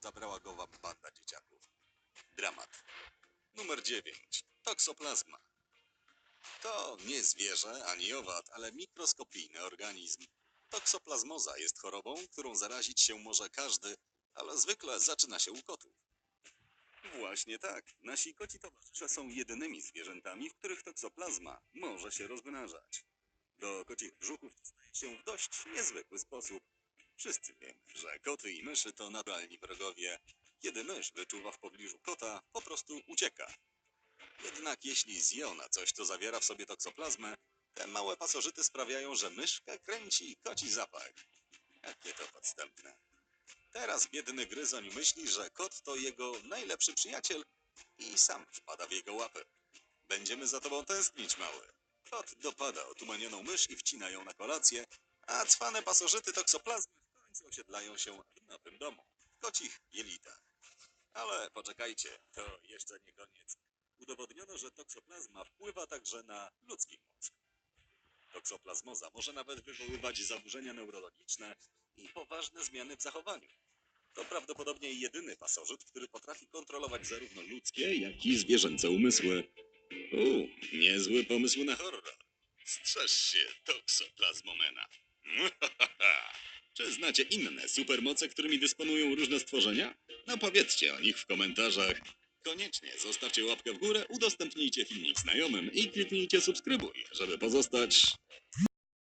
zabrała go wam banda dzieciaków. Dramat. Numer 9. Toksoplazma. To nie zwierzę ani owad, ale mikroskopijny organizm. Toksoplazmoza jest chorobą, którą zarazić się może każdy, ale zwykle zaczyna się u kotów. Właśnie tak. Nasi koci towarzysze są jedynymi zwierzętami, w których toksoplazma może się rozmnażać. Do kocich brzuchów dostaje się w dość niezwykły sposób. Wszyscy wiemy, że koty i myszy to naturalni wrogowie. Kiedy mysz wyczuwa w pobliżu kota, po prostu ucieka. Jednak jeśli zje ona coś, co zawiera w sobie toksoplazmę, te małe pasożyty sprawiają, że myszkę kręci koci zapach. Jakie to podstępne. Teraz biedny gryzoń myśli, że kot to jego najlepszy przyjaciel i sam wpada w jego łapę. Będziemy za tobą tęsknić, mały. Kot dopada otumanioną mysz i wcina ją na kolację, a cwane pasożyty toksoplazmy końcu osiedlają się w nowym domu, w kocich jelitach. Ale poczekajcie, to jeszcze nie koniec. Udowodniono, że toksoplazma wpływa także na ludzki mózg. Toksoplazmoza może nawet wywoływać zaburzenia neurologiczne i poważne zmiany w zachowaniu. To prawdopodobnie jedyny pasożyt, który potrafi kontrolować zarówno ludzkie, jak i zwierzęce umysły. U, niezły pomysł na horror. Strzeż się, toksoplazmomena. Czy znacie inne supermoce, którymi dysponują różne stworzenia? No powiedzcie o nich w komentarzach. Koniecznie zostawcie łapkę w górę, udostępnijcie filmik znajomym i kliknijcie subskrybuj, żeby pozostać